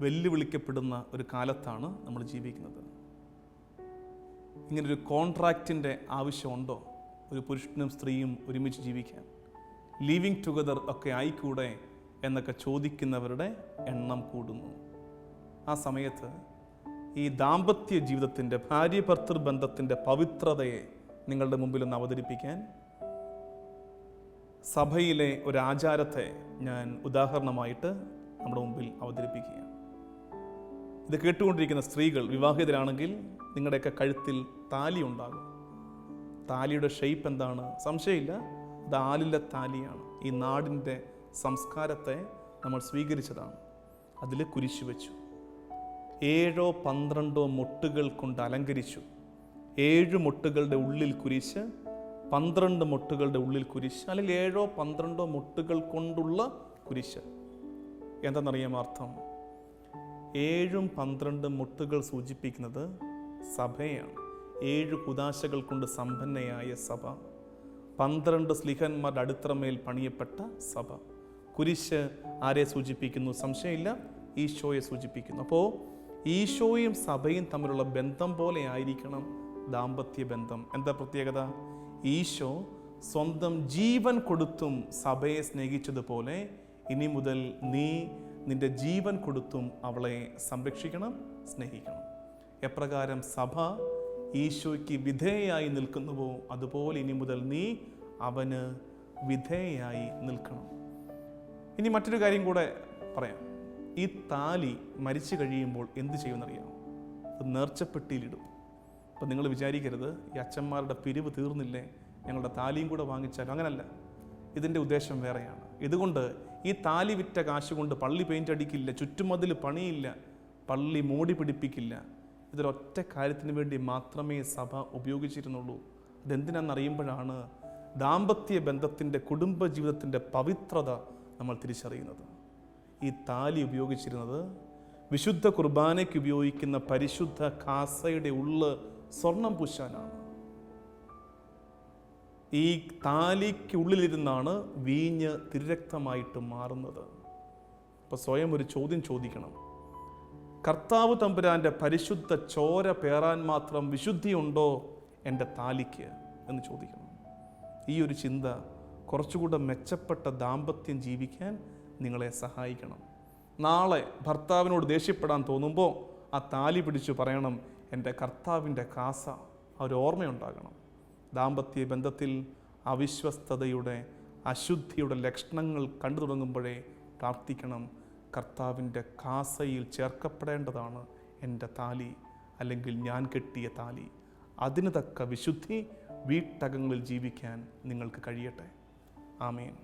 വെല്ലുവിളിക്കപ്പെടുന്ന ഒരു കാലത്താണ് നമ്മൾ ജീവിക്കുന്നത്. ഇങ്ങനൊരു കോൺട്രാക്റ്റിന്റെ ആവശ്യമുണ്ടോ? ഒരു പുരുഷനും സ്ത്രീയും ഒരുമിച്ച് ജീവിക്കാൻ. ലിവിങ് ടുഗദർ ഒക്കെ ആയിക്കൂടെ എന്നൊക്കെ ചോദിക്കുന്നവരുടെ എണ്ണം കൂടുന്നു. ആ സമയത്ത് ഈ ദാമ്പത്യ ജീവിതത്തിന്റെ ഭാര്യ ഭർത്തൃ പവിത്രതയെ നിങ്ങളുടെ മുമ്പിൽ ഒന്ന് അവതരിപ്പിക്കാൻ സഭയിലെ ഒരു ആചാരത്തെ ഞാൻ ഉദാഹരണമായിട്ട് നമ്മുടെ മുമ്പിൽ അവതരിപ്പിക്കുകയാണ്. ഇത് കേട്ടുകൊണ്ടിരിക്കുന്ന സ്ത്രീകൾ വിവാഹിതരാണെങ്കിൽ നിങ്ങളുടെയൊക്കെ കഴുത്തിൽ താലി ഉണ്ടാകും. താലിയുടെ ഷെയ്പ്പ് എന്താണ്? സംശയമില്ല. അത് ആലിലെ താലിയാണ്. ഈ നാടിന്റെ സംസ്കാരത്തെ നമ്മൾ സ്വീകരിച്ചതാണ്. അതിൽ കുരിശു വെച്ചു. ഏഴോ പന്ത്രണ്ടോ മുട്ടുകൾ കൊണ്ട് അലങ്കരിച്ചു. ഏഴ് മുട്ടുകളുടെ ഉള്ളിൽ കുരിശ് പന്ത്രണ്ട് മുട്ടുകളുടെ ഉള്ളിൽ കുരിശ് അല്ലെങ്കിൽ ഏഴോ പന്ത്രണ്ടോ മുട്ടുകൾ കൊണ്ടുള്ള കുരിശ്. എന്താണെന്നറിയാം അർത്ഥം? ഏഴും പന്ത്രണ്ടും മുട്ടുകൾ സൂചിപ്പിക്കുന്നത് സഭയാണ്. ഏഴ് കുദാശകൾ കൊണ്ട് സമ്പന്നയായ സഭ. പന്ത്രണ്ട് സ്ലിഹന്മാരുടെ അടുത്തറമേൽ പണിയപ്പെട്ട സഭ. കുരിശ് ആരെ സൂചിപ്പിക്കുന്നു? സംശയമില്ല. ഈശോയെ സൂചിപ്പിക്കുന്നു. അപ്പോൾ ഈശോയും സഭയും തമ്മിലുള്ള ബന്ധം പോലെ ആയിരിക്കണം ദാമ്പത്യ ബന്ധം. എന്താ പ്രത്യേകത? ഈശോ സ്വന്തം ജീവൻ കൊടുത്തും സഭയെ സ്നേഹിച്ചതുപോലെ ഇനി മുതൽ നീ നിന്റെ ജീവൻ കൊടുത്തും അവളെ സംരക്ഷിക്കണം സ്നേഹിക്കണം. എപ്രകാരം സഭ ഈശോയ്ക്ക് വിധേയായി നിൽക്കുന്നുവോ അതുപോലെ ഇനി മുതൽ നീ അവന് വിധേയായി നിൽക്കണം. ഇനി മറ്റൊരു കാര്യം കൂടെ പറയാം. ഈ താലി മരിച്ചു കഴിയുമ്പോൾ എന്ത് ചെയ്യുമെന്നറിയാം അത് നേർച്ചപ്പെട്ടിയിലിടും. അപ്പം നിങ്ങൾ വിചാരിക്കരുത് ഈ അച്ഛന്മാരുടെ പിരിവ് തീർന്നില്ലേ ഞങ്ങളുടെ താലിയും കൂടെ വാങ്ങിച്ചാലും അങ്ങനല്ല. ഇതിന്റെ ഉദ്ദേശം വേറെയാണ്. ഇതുകൊണ്ട് ഈ താലി വിറ്റ കാശ് കൊണ്ട് പള്ളി പെയിന്റ് അടിക്കില്ല ചുറ്റുമതിൽ പണിയില്ല പള്ളി മൂടി പിടിപ്പിക്കില്ല. ഇതൊരൊറ്റ കാര്യത്തിന് വേണ്ടി മാത്രമേ സഭ ഉപയോഗിച്ചിരുന്നുള്ളൂ. ഇതെന്തിനാണെന്നറിയുമ്പോഴാണ് ദാമ്പത്യ ബന്ധത്തിന്റെ കുടുംബ ജീവിതത്തിന്റെ പവിത്രത നമ്മൾ തിരിച്ചറിയുന്നത്. ഈ താലി ഉപയോഗിച്ചിരുന്നത് വിശുദ്ധ കുർബാനയ്ക്ക് ഉപയോഗിക്കുന്ന പരിശുദ്ധ കാസയുടെ ഉള്ള് സ്വർണം പൂശാനാണ്. ഈ താലിക്കുള്ളിലിരുന്നാണ് വീഞ്ഞ് തിരക്തമായിട്ട് മാറുന്നത്. അപ്പോൾ സ്വയം ഒരു ചോദ്യം ചോദിക്കണം. കർത്താവ് തമ്പുരാന്റെ പരിശുദ്ധ ചോര പേറാൻ മാത്രം വിശുദ്ധിയുണ്ടോ എന്റെ താലിക്ക് എന്ന് ചോദിക്കണം. ഈ ഒരു ചിന്ത കുറച്ചുകൂടെ മെച്ചപ്പെട്ട ദാമ്പത്യം ജീവിക്കാൻ നിങ്ങളെ സഹായിക്കണം. നാളെ ഭർത്താവിനോട് ദേഷ്യപ്പെടാൻ തോന്നുമ്പോൾ ആ താലി പിടിച്ചു പറയണം എന്റെ കർത്താവിന്റെ കാസ. ആ ഒരു ഓർമ്മയുണ്ടാകണം. ദാമ്പത്യ ബന്ധത്തിൽ അവിശ്വസ്തയുടെ അശുദ്ധിയുടെ ലക്ഷണങ്ങൾ കണ്ടു തുടങ്ങുമ്പോഴേ പ്രാർത്ഥിക്കണം. കർത്താവിന്റെ കാസയിൽ ചേർക്കപ്പെടേണ്ടതാണ് എന്റെ താലി അല്ലെങ്കിൽ ഞാൻ കെട്ടിയ താലി. അതിന് തക്ക വിശുദ്ധി വീട്ടകങ്ങളിൽ ജീവിക്കാൻ നിങ്ങൾക്ക് കഴിയട്ടെ. ആമേൻ.